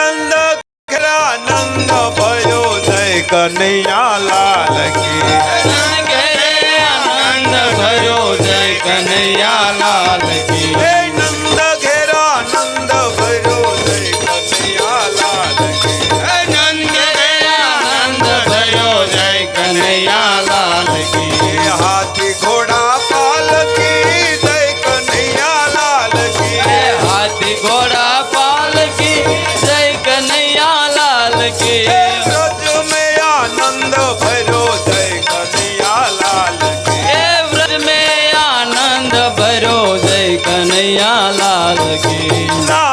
આનંદ ખરા આનંદ ભયો જય કનૈયા લાલ लागे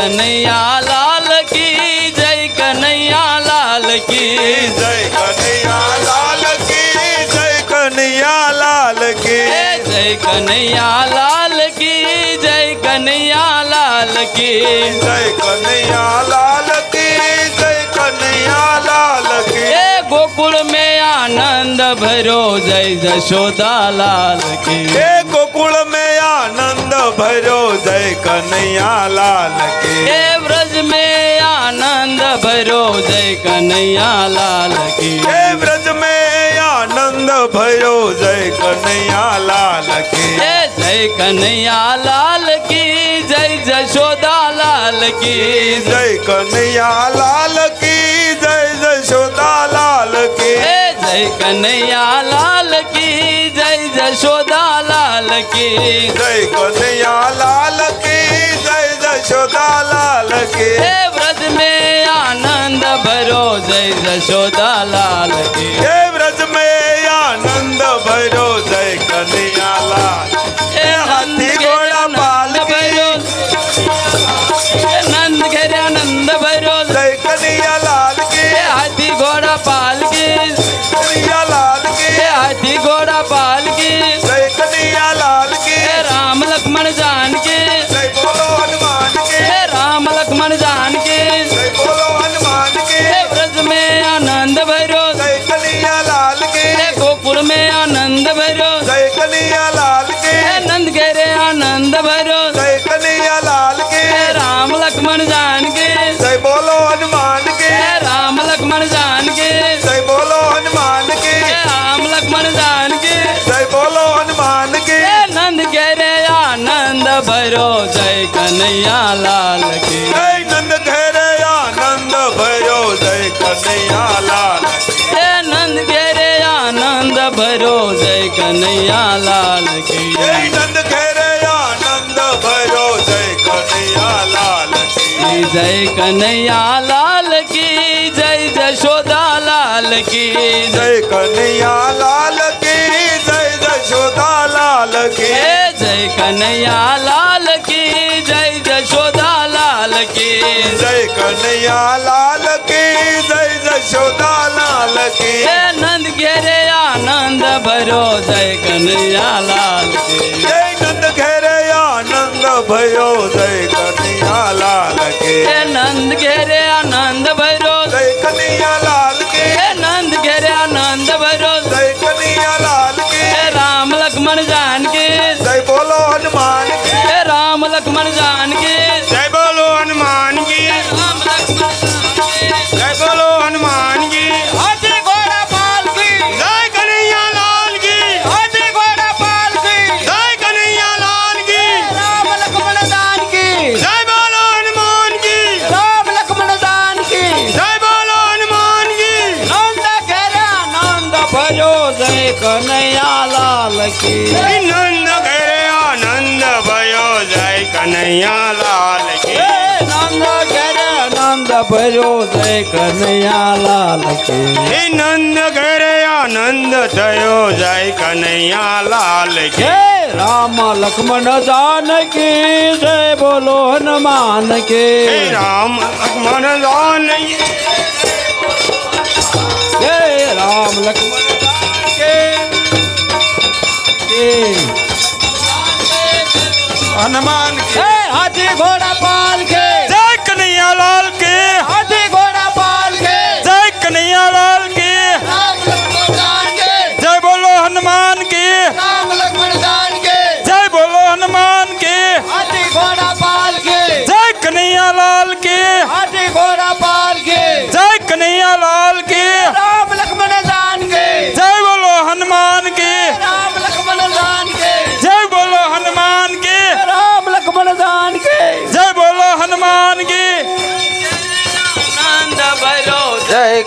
કનૈયા લાલ કી જય કનૈયા લાલ કી જય કનૈયા લાલ કી જય કનૈયા લાલ કી જય કનૈયા લાલ કી જય કનૈયા લાલ કી જય કનૈયા લાલ आनंद भरो जय जशोदा लाल की। हे गोकुल में आनंद भरो जय कन्हैया लाल की। हे ब्रज में आनंद भरो जय कन्हैया लाल की। हे ब्रज में आनंद भरो जय कन्हैया लाल की। हे जय कन्हैया लाल की जय जशोदा लाल की। जय कन्हैया लाल की। જય કનૈયા લાલ કી જય જશોદા લાલ કી જય કનૈયા લાલ કી જય જશોદા લાલ કી હે વ્રજ મે આનંદ ભરો જય જશોદા લાલ કી હે વ્રજ भैरो जय कन्हैया लाल की। जय नंद घेरे आनंद भैरो जय कन्हैया लाल जय नंद घेरे आनंद भैरो जय कन्हैया लाल की। जय नंद घेरे आनंद भैरो जय कन्हैया लाल की। जय कन्हैया लाल की जय जशोदा लाल की। जय कन्हैया लाल की जशोदा लाल की। जय कन्हैया लाल की जय जशोदा लाल की। जय कन्हैया लाल की जय जशोदा लाल की। नंद घेरे आनंद भरो जय कन्हैया लाल की। जय नंद घेरे आनंद भयो जय कन्हैया लाल के। नंद घेरे भरो जय कन्हैया लाल के। नंद घर आनंद थयो जय कन्हैया लाल के। राम लक्ष्मण जान के जय बोलो हनुमान के। राम लक्ष्मण जानकी। जय राम लक्ष्मण हनुमान हाथी घोड़ा पाल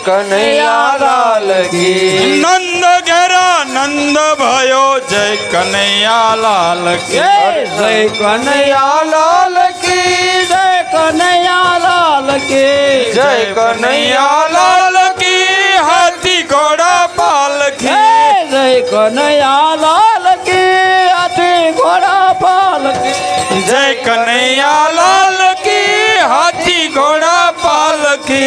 कन्हैया लाल की। नंद घेरा नंद भयो जय कन्हैया लाल के। जय कन्हैया लाल की जय कन्हैया लाल की। जय कन्हैया लाल की हाथी घोड़ा पाल की। जय जय कन्हैया लाल की हाथी घोड़ा पाल की। जय कन्हैया लाल की हाथी घोड़ा पाल की।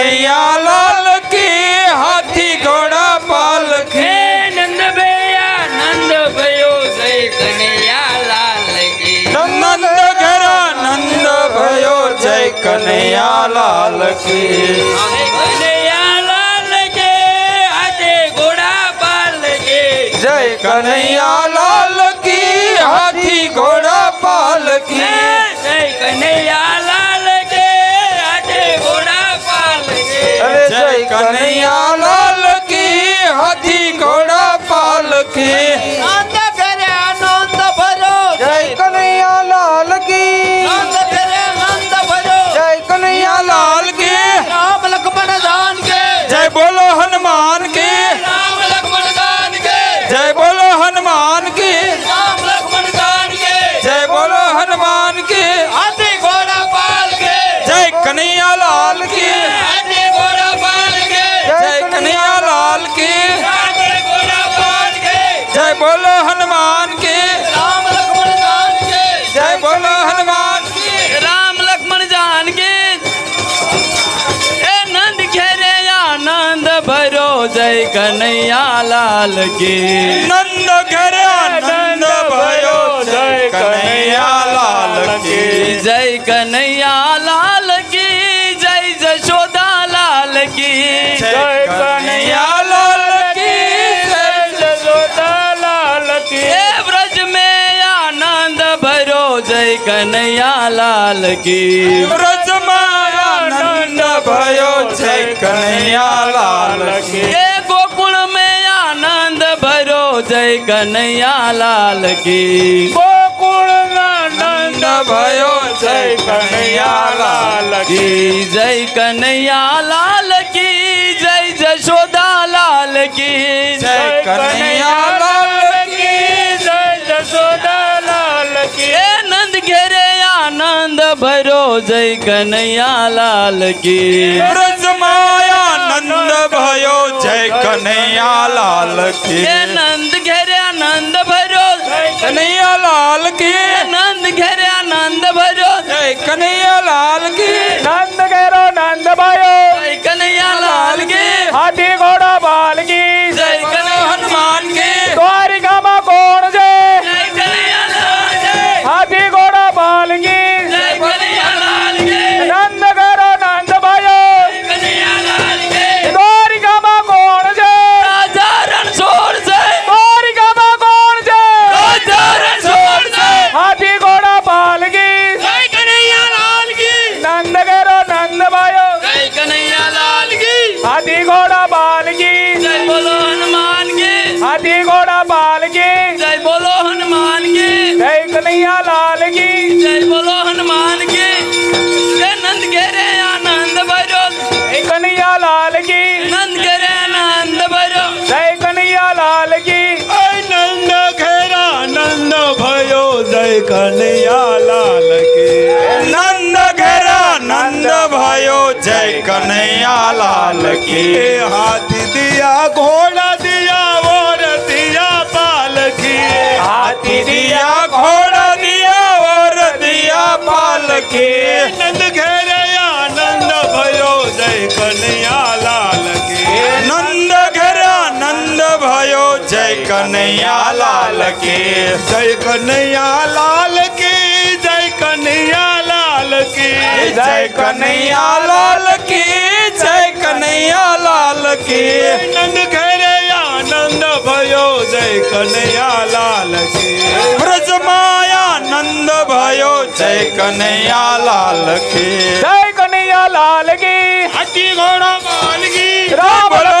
कन्हैया लाल की हाथी घोड़ा पाल की। नंद भैया नंद भयो जय कन्हैया लाल की। नंद घेरा नंद भयो जय कन्हैया लाल की। कन्हैया लाल के हाथी घोड़ा पाल के। जय कन्हैया भरो जय कन्हैया लाल की नंद घर आनंद भयो जय कन्हैया लाल की जय कन्हैया लाल की जय जशोदा लाल की जय कन्हैया लाल की जय जसोदा लाल की ए ब्रज में आनंद भरो जय कन्हैया लाल की ब्रज माया आनंद भयो जय कन्हैया लाल जय कन्हैया लाल की गोकुल आनंद भयो जय कन्हैया लाल की जय कन्हैया लाल की जय जशोदा लाल की जय कन्हैया लाल की जय जसोदा लाल की ए नंद घेरे आनंद भरो जय कन्हैया लाल की ब्रज माया आनंद भयो जय कन्हैया लाल की ए नंद घेरे आनंद भरो कन्हैया लाल की नंद घेरे आनंद भरो जय हाथी घोड़ा बाल की। जय बोलो हनुमान की। जय कन्हैया लाल की। जय बोलो हनुमान की। जय नंद के रे आनंद भरो जय कन्हैया लाल की। नंद के रे आनंद भरो जय कन्हैया लाल की। नंद घेरा नंद भयो जय कन्हैया लाल की। नंद घेरा नंद भयो जय कन्हैया लाल की। हाथी दिया घोड़ा के नंद घेरे आनंद भयो जय कन्हैया लाल के। नंद घेरे आनंद भयो जय कन्हैया लाल के। जय कन्हैया लाल के जय कन्हैया लाल के। जय कन्हैया लाल के जय कन्हैया लाल के। नंद घेरे आनंद भयो जय कन्हैया लाल के। કનૈયા લાલ કી જય કનૈયા લાલ કી. હાથી ઘોડા પાલકી રામ લખન